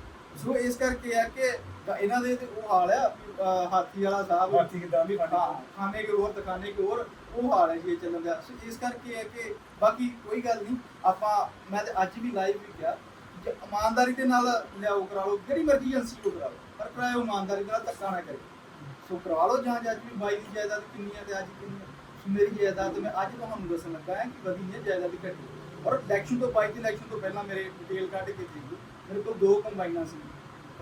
ਸੋ ਇਸ ਕਰਕੇ ਹੈ ਕਿ ਇਹਨਾਂ ਦੇ ਤੇ ਉਹ ਹਾਲ ਆ ਹਾਥੀ ਵਾਲਾ ਸਾਹਿਬ ਹਾਥੀ ਕਿੱਦਾਂ ਵੀ ਹਾਂ, ਖਾਣੇ ਕੇ ਹੋਰ ਦਿਖਾਣੇ ਕੇ ਹੋਰ ਉਹ ਹਾਲ ਹੈ ਜੀ ਇਹ ਚੱਲਣ ਦਾ। ਸੋ ਇਸ ਕਰਕੇ ਹੈ ਕਿ ਬਾਕੀ ਕੋਈ ਗੱਲ ਨਹੀਂ। ਆਪਾਂ ਮੈਂ ਤੇ ਅੱਜ ਵੀ ਲਾਈਵ ਵੀ ਕਿਹਾ ਜੇ ਇਮਾਨਦਾਰੀ ਦੇ ਨਾਲ ਲਿਆਓ ਕਰਾ ਲਓ। ਜਿਹੜੀ ਮਰਜ਼ੀ ਏਜੰਸੀ ਕਰਾ ਲਓ। ਪਰ ਕਰਾਇਓ ਇਮਾਨਦਾਰੀ ਦੇ ਨਾਲ ਧੱਕਾ ਨਾ ਕਰੇ ਸੋ ਕਰਵਾ ਲਓ ਜਾਂਚ ਅੱਜ ਵੀ ਬਾਈ ਦੀ ਜਾਇਦਾਦ ਕਿੰਨੀ ਹੈ ਤੇ ਅੱਜ ਕਿੰਨੀ ਹੈ? ਸੋ ਮੇਰੀ ਜਾਇਦਾਦ ਮੈਂ ਅੱਜ ਤੁਹਾਨੂੰ ਦੱਸਣ ਲੱਗਾ ਹਾਂ ਕਿ ਵਧੀ ਹੈ ਜਾਇਦਾਦ ਘਟੀ। ਔਰ ਇਲੈਕਸ਼ਨ ਤੋਂ ਬਾਅਦ ਇਲੈਕਸ਼ਨ ਤੋਂ ਪਹਿਲਾਂ ਮੇਰੇ ਡਿਟੇਲ ਕੱਢ ਕੇ ਦੇ ਦਿਓ। ਮੇਰੇ ਕੋਲ ਦੋ ਕੰਬਾਈਨਾਂ ਸੀ।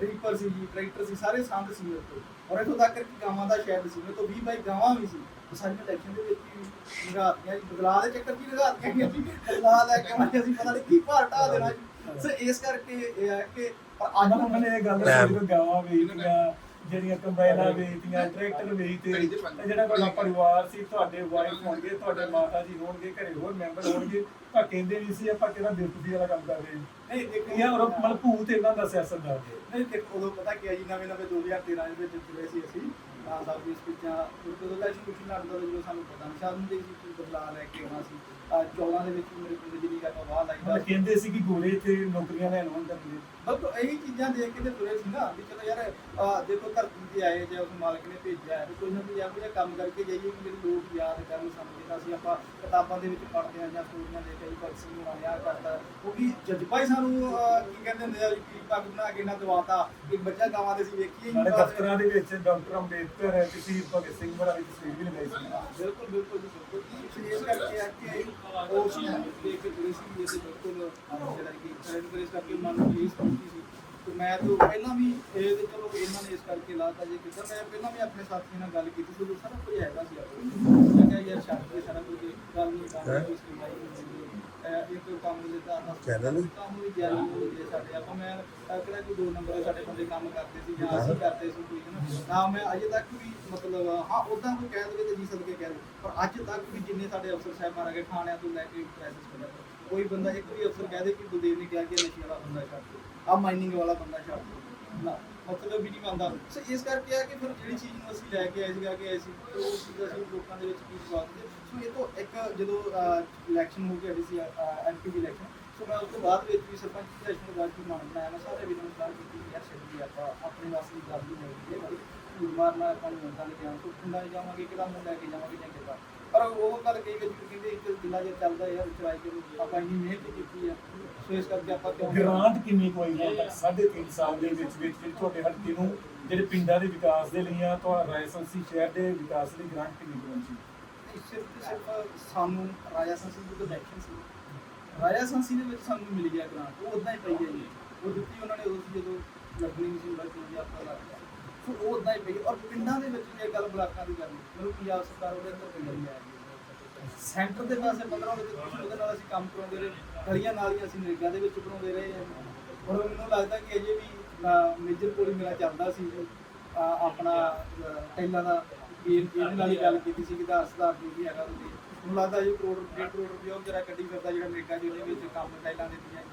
ਰੀਪਰ ਸੀ ਜੀ ਟਰੈਕਟਰ ਸੀ ਸਾਰੇ ਸੰਦ ਸੀ ਮੇਰੇ ਕੋਲ। ਔਰ ਇੱਥੋਂ ਤੱਕ ਕਿ ਗਾਵਾਂ ਦਾ ਸ਼ੈਡ ਸੀ। ਮੇਰੇ ਤੋਂ 20 ਬਾਈ ਗਾਵਾਂ ਵੀ ਸੀ। ਸਾਰੀਆਂ ਇਲੈਕਸ਼ਨ ਦੇ ਵਿੱਚ ਹੀ ਲਗਾਤੀਆਂ ਜੀ। ਬਦਲਾਅ ਦੇ ਚੱਕਰ ਹੀ ਲਗਾਤੀਆਂ ਜੀ। ਬਦਲਾਅ ਲੈ ਕੇ ਆਵਾਂਗੇ ਅਸੀਂ ਪਤਾ ਨਹੀਂ ਕੀ ਭਾਰ ਢਾਹ ਦੇਣਾ ਜੀ। ਸੋ ਇਸ ਕਰਕੇ ਇਹ ਹੈ ਕਿ ਅੱਜ ਅੱਜ ਉਹਨਾਂ ਨੇ ਇਹ ਗੱਲ। ਜਦੋਂ ਗਾਵਾਂ ਵੇਚਤੀਆਂ ਜਿਹੜੀਆਂ ਕੰਬਾਈਨਾਂ ਵੇਚਤੀਆਂ ਟਰੈਕਟਰ ਵੇਚਤੇ ਤੇ ਜਿਹੜਾ ਤੁਹਾਡਾ ਪਰਿਵਾਰ ਸੀ ਤੁਹਾਡੇ ਵਾਈਫ ਹੋਣਗੇ ਤੁਹਾਡੇ ਮਾਤਾ ਜੀ ਹੋਣਗੇ ਘਰੇ ਹੋਰ ਮੈਂਬਰ ਹੋਣਗੇ ਤਾਂ ਕਹਿੰਦੇ ਨਹੀਂ ਸੀ ਆਪਾਂ ਕਿਹੜਾ ਬੇਵਕੂਫੀ ਵਾਲਾ ਕੰਮ ਕਰ ਰਹੇ ਨਹੀਂ ਦੇਖੋ ਇਹ ਹੋਰ ਮਤਲਬ ਭੂਤ ਇਹਨਾਂ ਦਾ ਸਿਆਸਤਦਾਰ ਜੀ ਨਹੀਂ ਦੇਖੋ ਉਦੋਂ ਪਤਾ ਕੀ ਹੈ ਜੀ ਨਵੇਂ ਨਵੇਂ 2013 ਦੇ ਵਿੱਚ ਜੁੜੇ ਸੀ ਅਸੀਂ ਆ ਸਭ ਇਸ ਪਿੱਛਾ ਉਦੋਂ ਦਾ ਕੁਝ ਲੱਗਦਾ ਜਦੋਂ ਸਾਨੂੰ ਪਤਾ ਨਹੀਂ ਸਾਨੂੰ ਦੇ ਸੀ ਕੀ ਬਦਲਾਅ ਲੈ ਕੇ ਆਉਣਾ ਸੀ। ਆ 14 ਦੇ ਵਿੱਚ ਮੇਰੇ ਪਿੰਡ ਜਿਹੜੀ ਗੱਲ ਵਾਹ ਲਾਈਦਾ ਮਤਲਬ ਕਹਿੰਦੇ ਸੀ ਕਿ ਗੋਲੇ ਤੇ ਨੌਕਰੀਆਂ ਲੈਣ ਆਉਣ ਕਰਦੇ ਮਤਲਬ ਇਹੀ ਚੀਜ਼ਾਂ ਦੇਖ ਕੇ ਤੇ ਤੁਰੇ ਸੀ ਨਾ ਵੀ ਚਲੋ ਯਾਰ ਆ ਦੇਖੋ ਧਰਤੀ ਤੇ ਆਏ ਜੇ ਉਸ ਮਾਲਕ ਨੇ ਭੇਜਿਆ ਹੈ ਤੇ ਕੋਈ ਨਾ ਕੋਈ ਇਹੋ ਜਿਹਾ ਕੰਮ ਕਰਕੇ ਜਾਈਏ ਕਿ ਜਿਹੜੇ ਲੋਕ ਯਾਦ ਕਰਨ ਸਮਝੇ ਤਾਂ ਅਸੀਂ ਆਪਾਂ ਕਿਤਾਬਾਂ ਦੇ ਵਿੱਚ ਪੜ੍ਹਦੇ ਹਾਂ ਜਾਂ ਸਟੋਰੀਆਂ ਦੇਖ ਕੇ ਭਗਤ ਸਿੰਘ ਹੋਣਾ ਯਾਰ ਕਰਦਾ ਉਹ ਵੀ ਜਜ਼ਬਾ ਹੀ ਸਾਨੂੰ ਕੀ ਕਹਿੰਦੇ ਹੁੰਦੇ ਆ ਵੀ ਕੀ ਪੱਗ ਬਣਾ ਕੇ ਨਾ ਦਵਾਤਾ। ਇੱਕ ਬੱਚਾ ਗਾਵਾਂ ਦੇ ਸੀ ਬਾਅਦ ਵਿੱਚ। ਦਫ਼ਤਰਾਂ ਦੇ ਵਿੱਚ ਡਾਕਟਰ ਅੰਬੇਦਕਰ ਹੈ ਤੇ ਸ਼ਹੀਦ ਭਗਤ ਸਿੰਘ ਬੜਾ ਦੀ ਤਸਵੀਰ ਵੀ ਲਗਾਈ ਸੀ। ਬਿਲਕੁਲ ਬਿਲਕੁਲ ਜੀ ਬਿਲਕੁਲ। ਇਸ ਕਰਕੇ ਆ ਕਿ ਉਹ ਸੀ ਦੇਖ ਕੇ ਜੁੜੇ ਸੀ ਇਹ ਬਿਲਕੁਲ ਜਿਹੜਾ ਕਿ ਇਸ ਕਰਕੇ ਮਨ ਨੂੰ ਸੀ ਤੇ ਮੈਂ ਤਾਂ ਪਹਿਲਾਂ ਵੀ ਇਹ ਤੇ ਚਲੋ ਇਹਨਾਂ ਨੇ ਇਸ ਕਰਕੇ ਲਾਤਾ ਜੇ ਕਿਦਾਂ ਮੈਂ ਪਹਿਲਾਂ ਵੀ ਆਪਣੇ ਸਾਥੀ ਨਾਲ ਗੱਲ ਕੀਤੀ ਸੀ ਉਦੋਂ ਸਾਰਾ ਕੁਝ ਹੈਗਾ ਸੀ ਆਪਣੇ ਮੈਂ ਕਿਹਾ ਯਾਰ ਛੱਡ ਦੇ ਸਾਰਾ ਕੁਝ ਗੱਲ ਨਹੀਂ ਕਰਨੀ ਕੋਈ ਸਿਖਾਈ ਨਹੀਂ ਇਹ ਕੋਈ ਕੰਮ ਦੇ ਤਾਂ Channel? ਕੰਮ ਵੀ ਜਾਰੀ ਹੋ ਗਏ ਸਾਡੇ ਆਪਾਂ ਮੈਂ ਕਿਹੜਾ ਕੋਈ ਦੋ ਨੰਬਰ ਸਾਡੇ ਬੰਦੇ ਕੰਮ ਕਰਦੇ ਸੀ ਜਾਂ ਅਸੀਂ ਕਰਦੇ ਸੀ ਕੋਈ ਨਾ ਨਾ ਮੈਂ ਅਜੇ ਤੱਕ ਵੀ ਮਤਲਬ ਹਾਂ ਉਦਾਂ ਕੋਈ ਕਹਿ ਦੇਵੇ ਤੇ ਜੀ ਸਦਕੇ ਕਹਿ ਦੇ ਪਰ ਅੱਜ ਤੱਕ ਵੀ ਜਿੰਨੇ ਸਾਡੇ ਅਫਸਰ ਥਾਣਿਆਂ ਤੋਂ ਲੈ ਕੇ ਕੋਈ ਬੰਦਾ ਇੱਕ ਵੀ ਅਫਸਰ ਕਹਿ ਦੇ ਕਿ ਗੁਰਦੇਵ ਨੇ ਕਿਹਾ ਕਿ ਨਸ਼ੇ ਵਾਲਾ ਬੰਦਾ ਛੱਡ ਦਿਓ ਆ ਮਾਈਨਿੰਗ ਵਾਲਾ ਬੰਦਾ ਛੱਡ ਦਿਓ ਨਾ, ਮਤਲਬ ਵੀ ਨਹੀਂ ਮੰਨਦਾ। ਸੋ ਇਸ ਕਰਕੇ ਆ ਕਿ ਫਿਰ ਜਿਹੜੀ ਚੀਜ਼ ਨੂੰ ਅਸੀਂ ਲੈ ਕੇ ਆਏ ਸੀਗਾ ਕਿ ਅਸੀਂ ਉਹ ਚੀਜ਼ ਅਸੀਂ ਲੋਕਾਂ ਦੇ ਵਿੱਚ ਕੀ ਸਵਾਦ ਸੋ ਇਹ ਤੋਂ ਇੱਕ ਜਦੋਂ ਇਲੈਕਸ਼ਨ ਹੋ ਕੇ ਗਿਆ ਸੀ ਐਮਪੀ ਦੀ ਇਲੈਕਸ਼ਨ ਸੋ ਮੈਂ ਉਸ ਤੋਂ ਬਾਅਦ ਵਿੱਚ ਵੀ ਸਰਪੰਚ ਦੀ ਇਲੈਕਸ਼ਨ ਬਾਅਦ ਕੀ ਮਾਨ ਬਣਾਇਆ। ਮੈਂ ਸਾਰੇ ਵੀਰਾਂ ਨੂੰ ਸਲਾਹ ਕੀਤੀ ਕਿ ਯਾਰ ਛੱਡੀ ਆਪਾਂ ਆਪਣੇ ਵਾਸਤੇ ਗੱਲ ਨਹੀਂ ਹੋਈ। ਹੈ ਮਾਰਨਾ, ਆਪਾਂ ਨੂੰ ਹੁੰਦਾ ਨਹੀਂ ਜਾਣ ਤੋਂ ਪਿੰਡਾਂ 'ਚ ਜਾਵਾਂਗੇ ਕਿਹੜਾ ਮੁੰਡਾ ਲੈ ਕੇ ਜਾਵਾਂਗੇ ਜਾਂ ਕਿੱਦਾਂ? ਪਰ ਉਹ ਗੱਲ ਕਹੀ ਕਿ ਕਹਿੰਦੇ ਇੱਕ ਜਿੰਨਾ ਜੇ ਚੱਲਦਾ ਯਾਰ ਚਲਾਈ ਕੇ ਆਪਾਂ ਇੰਨੀ ਮਿਹਨਤ ਕੀਤੀ ਆ ਸੋ ਇਸ ਕਰਕੇ ਆਪਾਂ ਕਿਉਂ ਗ੍ਰਾਂਟ ਕਿੰਨੀ ਕੋਈ ਹੁਣ ਤੱਕ 3.5 ਸਾਲ ਦੇ ਵਿੱਚ ਵਿੱਚ ਜਿਹੜੀ ਤੁਹਾਡੇ ਹਲਕੇ ਨੂੰ ਜਿਹੜੇ ਪਿੰਡਾਂ ਦੇ ਵਿਕਾਸ ਦੇ ਲਈ ਆ ਤੁਹਾਡਾ ਰਾਇਸੰਸੀ ਸ਼ਹਿਰ ਦੇ ਵਿਕਾਸ ਲਈ ਗ੍ਰਾਂਟ ਕਿੰਨੀ ਪਹੁੰਚੀ ਸਿਰਫ ਸਿਰਫ ਸਾਨੂੰ ਰਾਜਾ ਸੰਸੀ ਦੀ ਇਲੈਕਸ਼ਨ ਸੀ। ਰਾਜਾ ਸੰਸੀ ਦੇ ਵਿੱਚ ਸਾਨੂੰ ਮਿਲ ਗਿਆ ਗ੍ਰਾਂਟ ਉਹ ਉਦਾਂ ਹੀ ਪਈ ਹੈ ਜੀ। ਉਹ ਦਿੱਤੀ ਉਹਨਾਂ ਨੇ ਉਦੋਂ ਸੀ ਜਦੋਂ ਲੱਗਣੀ ਸੀ ਬਸ ਆਪਾਂ ਸੋ ਉਹ ਉਦਾਂ ਹੀ ਪਈ ਔਰ ਪਿੰਡਾਂ ਦੇ ਵਿੱਚ ਜੇ ਗੱਲ ਬਲਾਕਾਂ ਦੀ ਕਰਨੀ। ਮੈਨੂੰ ਪੰਜਾਬ ਸਰਕਾਰ ਉਹਦੇ ਅੰਦਰ ਪਿੰਡ ਨਹੀਂ। ਆਇਆ ਸੈਂਟਰ ਦੇ ਪਾਸੇ 15 ਵਿੱਚ ਕੁਝ ਉਹਦੇ ਨਾਲ ਅਸੀਂ ਕੰਮ ਕਰਾਉਂਦੇ ਰਹੇ, ਗਲੀਆਂ ਨਾਲੀਆਂ ਅਸੀਂ ਨਰੇਗਾ ਦੇ ਵਿੱਚ ਬਣਾਉਂਦੇ ਰਹੇ। ਔਰ ਮੈਨੂੰ ਲੱਗਦਾ ਕਿ ਅਜੇ ਵੀ ਮੇਜਰ ਕੋਲ ਮੇਰਾ ਚੱਲਦਾ ਸੀ। ਆਪਣਾ ਟੈਲਾਂ ਦਾ ਇਹਦੇ ਨਾਲ ਹੀ ਗੱਲ ਕੀਤੀ ਸੀ ਕਿ ਆਧਾਰ ਸੁਧਾਰ ਵੀ ਹੈਗਾ ਉਹਦੇ। ਮੈਨੂੰ ਲੱਗਦਾ ਇਹ ਕਰੋੜ, ਡੇਢ ਕਰੋੜ ਰੁਪਏ ਉਹ ਜਿਹੜਾ ਕੱਢੀ ਫਿਰਦਾ ਜਿਹੜਾ ਨਰੇਗਾ ਦੇ ਵਿੱਚ ਕੰਮ ਟੈਲਾਂ ਦਿੱਤੀਆਂ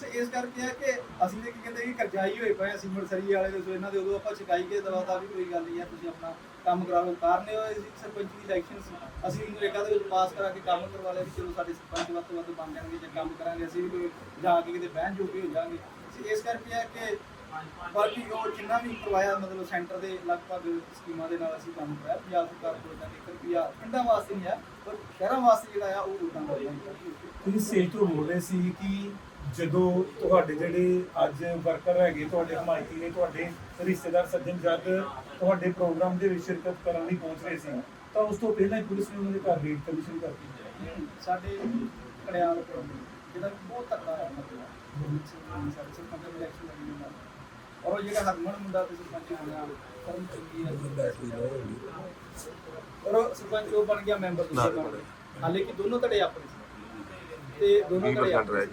ਸੋ ਇਸ ਕਰਕੇ ਹੈ ਕਿ ਅਸੀਂ ਤੇ ਕੀ ਕਹਿੰਦੇ ਕਿ ਕਰਜ਼ਾਈ ਹੋਏ ਪਏ ਅਸੀਂ ਸਰੀ ਵਾਲੇ ਦੇ, ਸੋ ਇਹਨਾਂ ਦੇ ਉਦੋਂ ਆਪਾਂ ਛਕਾਈ ਕੇ ਦਵਾਦਾ ਵੀ ਕੋਈ ਗੱਲ ਨਹੀਂ ਹੈ, ਤੁਸੀਂ ਆਪਣਾ ਕੰਮ ਕਰਾ ਲਓ ਕਾਰਨੇ ਹੋਏ ਸੀ ਸਰਪੰਚ ਦੀ ਇਲੈਕਸ਼ਨ ਅਸੀਂ ਨਰੇਗਾ ਦੇ ਵਿੱਚ ਪਾਸ ਕਰਾ ਕੇ ਕੰਮ ਕਰਵਾ ਲਿਆ ਵੀ ਚਲੋ ਸਾਡੇ ਸਰਪੰਚ ਵੱਧ ਤੋਂ ਵੱਧ ਬਣ ਜਾਣਗੇ, ਜਾਂ ਕੰਮ ਕਰਾਂਗੇ, ਅਸੀਂ ਵੀ ਕੋਈ ਜਾ ਕੇ ਕਿਤੇ ਬਹਿਣ ਜੋਗੇ ਹੋ ਜਾਾਂਗੇ। ਸੋ ਇਸ ਕਰਕੇ ਹੈ ਕਿ ਬਾਕੀ ਉਹ ਜਿੰਨਾ ਵੀ ਕਰਵਾਇਆ, ਮਤਲਬ ਸੈਂਟਰ ਦੇ ਲਗਭਗ ਸਕੀਮਾਂ ਦੇ ਨਾਲ ਅਸੀਂ ਕੰਮ ਕਰਾਇਆ, ਪੰਜਾਬ ਸਰਕਾਰ ਕੋਲ ਤਾਂ 1 ਰੁਪਿਆ ਪਿੰਡਾਂ ਵਾਸਤੇ ਨਹੀਂ ਆ ਪਰ ਸ਼ਹਿਰਾਂ ਵਾਸਤੇ ਜਿਹੜਾ ਆ, ਉਹ ਉਦਾਂ ਦਾ ਹੀ। ਤੁਸੀਂ ਸੇਜ ਤੋਂ ਬੋਲ ਰਹੇ ਸੀ ਕਿ ਜਦੋਂ ਤੁਹਾਡੇ ਜਿਹੜੇ ਅੱਜ ਵਰਕਰ ਹੈਗੇ ਤੁਹਾਡੇ ਹਮਾਇਤੀ ਨੇ ਤੁਹਾਡੇ ਰਿਸ਼ਤੇਦਾਰ ਸੱਜਣ ਜੱਗ ਤੁਹਾਡੇ ਪ੍ਰੋਗਰਾਮ ਦੇ ਵਿੱਚ ਸ਼ਿਰਕਤ ਕਰਨ ਲਈ ਪਹੁੰਚ ਰਹੇ ਸੀ ਤਾਂ ਉਸ ਤੋਂ ਪਹਿਲਾਂ ਹੀ ਪੁਲਿਸ ਨੇ ਉਹਨਾਂ ਦੇ ਘਰ ਰੇਡ ਕਰਨੀ ਸ਼ੁਰੂ ਕਰ ਦਿੱਤੀ। ਸਾਡੇ ਕੜਿਆਲ ਕਿ ਬਹੁਤ ਤਕੜਾ ਹੈ ਮਤਲਬ। ਸਾਡੇ ਸਰਪੰਚ ਦੇ ਇਲੈਕਸ਼ਨ ਲੱਗੀ ਹੁੰਦਾ ਔਰ ਉਹ ਜਿਹੜਾ ਹਰਮਨ ਮੁੰਡਾ ਤੇ ਸਰਪੰਚ ਹੋਇਆ ਕਰਮ ਚੰਗੀ ਹੈ। ਔਰ ਸਰਪੰਚ ਉਹ ਬਣ ਗਿਆ ਮੈਂਬਰ ਗਏ। ਹਾਲੇ ਕਿ ਦੋਨੋਂ ਧੜੇ ਆਪਣੇ ਸੀ। ਤੇ ਦੋਨੋਂ ਧੜੇ 20% ਆਪਣੇ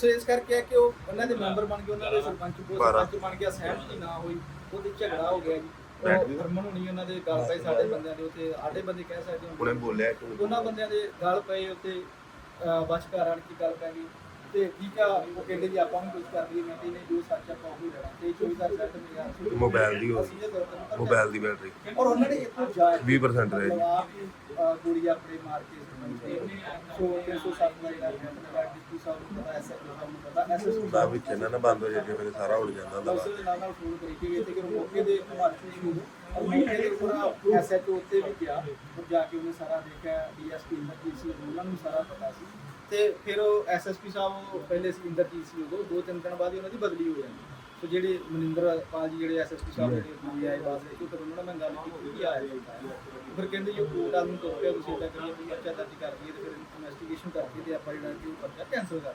ਸੀ। ਇਸ ਕਰਕੇ ਹੈ ਕਿ ਉਹ ਉਹਨਾਂ ਦੇ ਮੈਂਬਰ ਬਣ ਗਏ ਉਹਨਾਂ ਦੇ ਸਰਪੰਚ ਬਾਰਾਂ। ਸਰਪੰਚ ਬਣ ਗਿਆ ਸਹਿਮਤੀ ਨਾ ਹੋਈ ਉਹਦੇ ਝਗੜਾ ਹੋ ਗਿਆ ਜੀ। ਹਰਮਨ ਹੋਣੀ ਉਹਨਾਂ ਦੇ ਗੱਲ ਪਏ ਸਾਡੇ ਬੰਦਿਆਂ ਦੇ ਉੱਤੇ ਆਡੇ ਬੰਦੇ ਕਹਿ ਸਕਦੇ ਹੋ। ਉਹਨੇ ਬੋਲਿਆ ਉਹਨਾਂ ਬੰਦਿਆਂ ਦੇ ਗੱਲ ਪਏ ਉੱਤੇ ਬਚਕਾਰ ਆਣ ਕੀ ਗੱਲ ਪੈ ਗਈ। ਤੇ ਠੀਕ ਆ ਉਹ ਕਹਿੰਦੇ ਜੀ ਆਪਾਂ ਨੂੰ ਕੁਝ ਕਰ ਲਈਏ ਮੈਂ ਕਹਿੰਦੇ ਜੋ ਸੱਚ ਆਪਾਂ ਉਹ ਹੀ ਲੈਣਾ। ਤੇ 24 ਦਾ ਸੈੱਟ ਮਿਲਿਆ ਮੋਬਾਈਲ ਦੀ ਹੋ ਮੋਬਾਈਲ ਦੀ ਬੈਟਰੀ ਔਰ ਉਹਨਾਂ ਨੇ ਇੱਥੋਂ ਜਾ 20% ਰਹਿ ਗਈ। ਗੋਲੀ ਆਪਣੇ ਮਾਰ ਕੇ ਸੋ 307 ਦਾ ਜਿਹੜਾ ਹੈ ਡਿਪਟੀ ਸਾਹਿਬ ਨੂੰ ਨੂੰ ਦਾ ਵਿੱਚ ਇਹਨਾਂ ਨਾਲ ਬੰਦ ਹੋ ਜਾਂਦੇ ਫਿਰ ਸਾਰਾ ਉੜ ਜਾਂਦਾ ਹੁੰਦਾ ਉਸ ਦੇ ਨਾਲ ਨਾਲ ਫੋਨ ਕਰੀ ਕਿ ਇੱਥੇ ਕਿ ਮੌਕੇ ਦੇ ਹੋਊ ਔਰ ਮੌਕੇ ਦੇ ਪੂਰਾ ਐਸਐਚਓ ਉੱਤੇ ਵੀ ਗਿਆ ਉਹ ਜਾ ਕੇ ਉਹਨੇ ਸਾਰਾ ਦੇਖਿਆ ਡੀਐਸਪੀ ਇੰਦਰਜੀਤ ਸੀ ਉਹਨਾਂ ਨੂੰ ਸਾਰਾ ਪਤਾ ਸੀ। ਤੇ ਫਿਰ ਉਹ ਐਸਐਸਪੀ ਸਾਹਿਬ ਪਹਿਲੇ ਸੀ ਇੰਦਰਜੀਤ ਸੀ ਉਦੋਂ ਦੋ ਤਿੰਨ ਦਿਨ ਬਾਅਦ ਹੀ ਉਹਨਾਂ ਦੀ ਬਦਲੀ ਹੋ ਜਾਂਦੀ। ਸੋ ਜਿਹੜੇ ਮਨਿੰਦਰ ਪਾਲ ਜੀ ਜਿਹੜੇ ਐਸਐਸਪੀ ਸਾਹਿਬ ਜਿਹੜੇ ਆਏ ਬਾਅਦ ਵਿੱਚ ਫਿਰ ਉਹਨਾਂ ਨਾਲ ਮੈਂ ਗੱਲ ਕੀਤੀ ਕੀ ਆਇਆ ਫਿਰ ਕਹਿੰਦੇ ਜੋ ਕੋਰਟ ਆਨੂੰ ਤੋਂ ਕਿ ਤੁਸੀਂ ਇਦਾਂ ਕਰੀਏ ਵੀ ਪਰਚਾ ਦਰਜ ਕਰ ਦਈਏ ਤੇ ਫਿਰ ਇਨਵੈਸਟੀਗੇਸ਼ਨ ਕਰਕੇ ਤੇ ਆਪਾਂ ਜਿਹੜਾ ਕਿ ਉਹ ਪਰਚਾ ਕੈਂਸਲ ਕਰ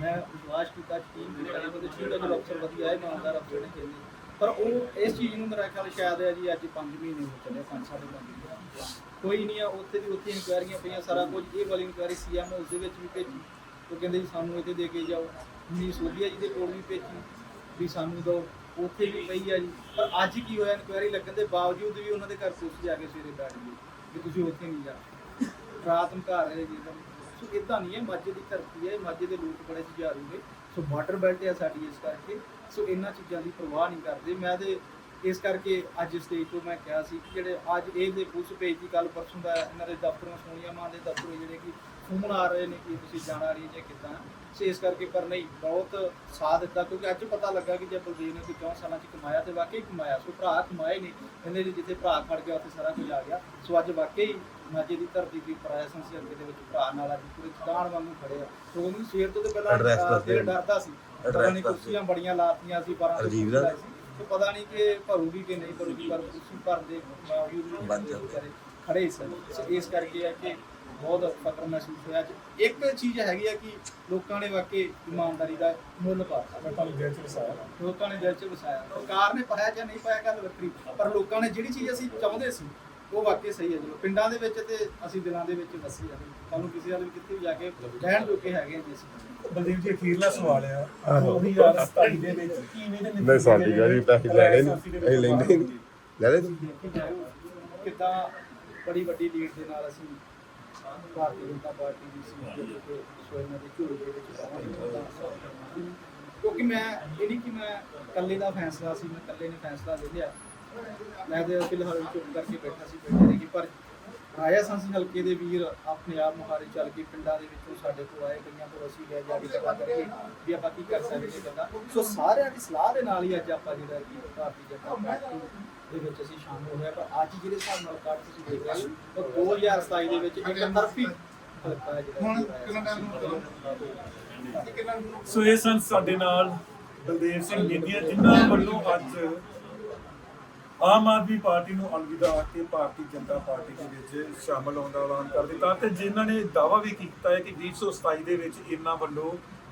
ਮੈਂ ਵਿਸ਼ਵਾਸ ਕੀਤਾ ਟੀਮ ਕੀਤਾ ਇਹਨਾਂ ਦੇ ਠੀਕ ਹੈ ਅਫਸਰ ਵਧੀਆ ਹੈ, ਇਮਾਨਦਾਰ ਅਫਸਰ ਨੇ ਕਹਿੰਦੇ ਪਰ ਉਹ ਇਸ ਚੀਜ਼ ਨੂੰ ਮੇਰਾ ਖਿਆਲ ਸ਼ਾਇਦ ਹੈ ਜੀ, ਅੱਜ 5 ਮਹੀਨੇ ਹੋ ਚੱਲੇ 5 ਸਾਢੇ ਪੰਜ ਮਹੀਨੇ ਕੋਈ ਨਹੀਂ ਆ, ਉੱਥੇ ਦੀ ਉੱਥੇ ਇਨਕੁਆਇਰੀਆਂ ਪਈਆਂ, ਸਾਰਾ ਕੁਝ ਇਹ ਵਾਲੀ ਇਨਕੁਆਇਰੀ ਸੀਐਮ ਉਸ ਦੇ ਵਿੱਚ ਵੀ ਭੇਜੀ। ਉਹ ਕਹਿੰਦੇ ਜੀ, ਸਾਨੂੰ ਇੱਥੇ ਦੇ ਕੇ ਜਾਓ। ਮਨੀਸ਼ ਸੋਧੀਆ ਜੀ ਦੇ ਕੋਲ ਵੀ ਭੇਜੀ, ਵੀ ਸਾਨੂੰ ਦਿਓ। ਉੱਥੇ ਵੀ ਪਈ ਆ ਜੀ। ਪਰ ਅੱਜ ਕੀ ਹੋਇਆ, ਇਨਕੁਆਇਰੀ ਲੱਗਣ ਦੇ ਬਾਵਜੂਦ ਵੀ ਉਹਨਾਂ ਦੇ ਘਰ ਪੁਲਿਸ ਜਾ ਕੇ ਸਵੇਰੇ ਬੈਠ ਗਈ ਕਿ ਤੁਸੀਂ ਉੱਥੇ ਨਹੀਂ ਜਾਣਾ। ਰਾਤ ਨੂੰ ਘਰ ਰਹੇ ਜੀ ਤਾਂ ਸੋ ਇਦਾਂ ਨਹੀਂ ਹੈ, ਮਾਝੇ ਦੀ ਧਰਤੀ ਹੈ, ਮਾਝੇ ਦੇ ਲੋਕ ਬੜੇ ਜੁਝਾਰੂ ਨੇ। ਸੋ ਵਾਟਰ ਬੈਲਟ ਹੈ ਸਾਡੀ ਇਸ ਕਰਕੇ। ਸੋ ਇਹਨਾਂ ਚੀਜ਼ਾਂ ਦੀ ਪਰਵਾਹ ਨਹੀਂ ਕਰਦੇ। ਮੈਂ ਤੇ ਇਸ ਕਰਕੇ ਅੱਜ ਸਟੇਜ ਤੋਂ ਮੈਂ ਕਿਹਾ ਸੀ ਕਿ ਜਿਹੜੇ ਅੱਜ ਇਹ ਦੇ ਪੁਲਿਸ ਭੇਜੀ ਕੱਲ ਪਰਸੋਂ ਦਾ ਇਹਨਾਂ ਦੇ ਦਫ਼ਤਰੋਂ ਸੋਨੀਆ ਮਾਨ ਦੇ ਦਫ਼ਤਰੋਂ ਜਿਹੜੇ ਕਿ ਫੋਨ ਆ ਰਹੇ ਨੇ ਕਿ ਤੁਸੀਂ ਜਾਣਾ ਨਹੀਂ ਜਾਂ ਕਿੱਦਾਂ। ਸੋ ਇਸ ਕਰਕੇ ਪਰ ਨਹੀਂ ਬਹੁਤ ਸਾਥ ਦਿੱਤਾ ਕਿਉਂਕਿ ਅੱਜ ਪਤਾ ਲੱਗਾ ਕਿ ਜੇ ਬਲਦੇਵ ਨੇ ਕੋਈ 4 ਸਾਲਾਂ ਚ ਕਮਾਇਆ ਤੇ ਵਾਕਈ ਕਮਾਇਆ। ਸੋ ਭਰਾ ਕਮਾਏ ਨਹੀਂ ਕਹਿੰਦੇ ਜੀ ਜਿੱਥੇ ਭਰਾ ਖੜ ਗਿਆ ਉੱਥੇ ਸਾਰਾ ਕੁਝ ਆ ਗਿਆ। ਸੋ ਅੱਜ ਵਾਕਈ ਮਾਝੇ ਦੀ ਧਰਤੀ ਦੀ ਪਰਾਇਆ ਸੰਸੀ ਅੱਗੇ ਦੇ ਵਿੱਚ ਭਰਾ ਨਾਲ ਅੱਜ ਪੂਰੇ ਚਟਾਨ ਵਾਂਗੂ ਖੜੇ ਆ। ਸੋ ਉਹਨੂੰ ਸਵੇਰ ਤੋਂ ਤੇ ਪਹਿਲਾਂ। ਦਿਲ ਡਰਦਾ ਸੀ। ਪਤਾ ਨਹੀਂ ਕੁਰਸੀਆਂ ਬੜੀਆਂ ਲਾਤੀਆਂ ਸੀ 12 ਅਜੀਬ ਦਾ। ਤੇ ਪਤਾ ਨਹੀਂ ਕਿ ਭਰੂਗੀ ਕਿ ਨਹੀਂ ਭਰੂਗੀ ਪਰ ਕੁਰਸੀ ਭਰਦੇ ਬਾਵਜੂਦ ਵੀ ਬਣ ਜਾਂਦੇ। ਵਿਚਾਰੇ ਖੜੇ ਸਨ ਸੋ ਇਸ ਕਰਕੇ ਹੈ ਕਿ ਬਹੁਤ ਫਕਰ ਮਹਿਸੂਸ ਹੋਇਆ ਅੱਜ। ਇੱਕ ਚੀਜ਼ ਹੈਗੀ ਆ ਕਿ ਲੋਕਾਂ ਨੇ ਵਾਕਈ ਇਮਾਨਦਾਰੀ ਦਾ ਮੁੱਲ ਪਾਇਆ ਲੋਕਾਂ ਨੇ ਦਿਲ 'ਚ ਵਸਾਇਆ। ਲੋਕਾਂ ਨੇ ਦਿਲ 'ਚ ਵਸਾਇਆ। ਸਰਕਾਰ ਨੇ ਪਾਇਆ ਜਾਂ ਨਹੀਂ ਪਾਇਆ ਗੱਲ ਵੱਖਰੀ ਪਰ ਲੋਕਾਂ ਨੇ ਜਿਹੜੀ ਚੀਜ਼ ਅਸੀਂ ਚਾਹੁੰਦੇ ਸੀ ਉਹ ਵਾਕਈ ਸਹੀ ਹੈ ਚਲੋ ਪਿੰਡਾਂ ਦੇ ਵਿੱਚ ਤੇ ਅਸੀਂ ਦਿਲਾਂ ਦੇ ਵਿੱਚ ਵਸੀ ਜਾਂਦੇ ਸਾਨੂੰ ਕਿਸੇ ਵੱਲ ਵੀ ਕਿੱਥੇ ਵੀ ਜਾ ਕੇ ਰਹਿਣ ਜੋਗੇ ਹੈਗੇ ਜੀ ਅਸੀਂ। ਬਲਦੇਵ ਜੀ ਅਖੀਰਲਾ ਸਵਾਲ ਆ। 2027 ਦੇ ਵਿੱਚ ਕਿਵੇਂ ਦੇ ਨਹੀਂ ਸਾਡੀ ਗਾੜੀ ਪੈਸੇ ਲੈਣੇ ਨਹੀਂ। ਅਸੀਂ ਲੈਂਦੇ ਨਹੀਂ। ਲੈ ਲੈ ਕਿੱਦਾਂ ਬੜੀ ਵੱਡੀ ਲੀਡ ਦੇ ਨਾਲ ਅਸੀਂ ਭਾਰਤੀ ਜਨਤਾ ਪਾਰਟੀ ਦੀ ਸੀਟ ਦੇ ਉੱਤੇ ਸੋਇਨਾ ਦੇ ਝੋਲੇ ਦੇ ਵਿੱਚ ਪਾਵਾਂਗੇ ਕਿਉਂਕਿ ਮੈਂ ਇਹ ਨਹੀਂ ਕਿ ਮੈਂ ਇਕੱਲੇ ਦਾ ਫੈਸਲਾ ਸੀ, ਮੈਂ ਇਕੱਲੇ ਨੇ ਫੈਸਲਾ ਲੈ ਲਿਆ। ਮੈਂ ਤੇ ਫਿਲਹਾਲ ਚੁੱਪ ਕਰਕੇ ਬੈਠਾ ਸੀ, ਬੈਠੇ ਰਹੀ ਪਰ ਰਾਇਆ ਸੰਸੀ ਹਲਕੇ ਦੇ ਵੀਰ, ਆਪਣੇ ਆਪ ਮੁਹਾਰੇ ਚੱਲ ਕੇ ਪਿੰਡਾਂ ਦੇ ਵਿੱਚੋਂ ਸਾਡੇ ਕੋਲ ਆਏ, ਕਈਆਂ ਕੋਲ ਅਸੀਂ ਲੈ ਜਾ ਕੇ ਪਤਾ ਕਰਕੇ ਵੀ ਆਪਾਂ ਕੀ ਕਰ ਸਕਦੇ ਹਾਂ ਬੰਦਾ ਸੋ ਸਾਰਿਆਂ ਦੀ ਸਲਾਹ ਦੇ ਨਾਲ ਹੀ ਅੱਜ ਆਪਾਂ ਜਿਹੜਾ ਕਿ ਭਾਰਤੀ ਜਨਤਾ ਪਾਰਟੀ ਦੇ ਵਿੱਚ ਅਸੀਂ ਸ਼ਾਮਲ ਹੋਏ। ਪਰ ਅੱਜ ਜਿਹੜੇ ਹਿਸਾਬ ਨਾਲ ਕਾਰਡ ਤੁਸੀਂ ਦੇਖ ਰਹੇ ਹੋ ਉਹ 2027 ਦੇ ਵਿੱਚ ਇੱਕ ਤਰਫੀ ਹਲਕਾ ਜਿਹੜਾ ਹੁਣ ਸੋ ਇਹ ਸਨ ਸਾਡੇ ਨਾਲ ਬਲਦੇਵ ਸਿੰਘ ਮੇਦੀਆਂ ਜਿਨ੍ਹਾਂ ਵੱਲੋਂ ਅੱਜ ਆਮ ਆਦਮੀ ਪਾਰਟੀ ਨੂੰ ਅਲਵਿਦਾ ਕੇ ਭਾਰਤੀ ਜਨਤਾ ਪਾਰਟੀ ਦੇ ਵਿੱਚ ਸ਼ਾਮਲ ਹੋਣ ਦਾ ਐਲਾਨ ਕਰ ਦਿੱਤਾ। ਤੇ ਜਿਨ੍ਹਾਂ ਨੇ ਦਾਅਵਾ ਵੀ ਕੀਤਾ ਹੈ ਕਿ 2027 ਦੇ ਵਿੱਚ ਇਹਨਾਂ ਵੱਲੋਂ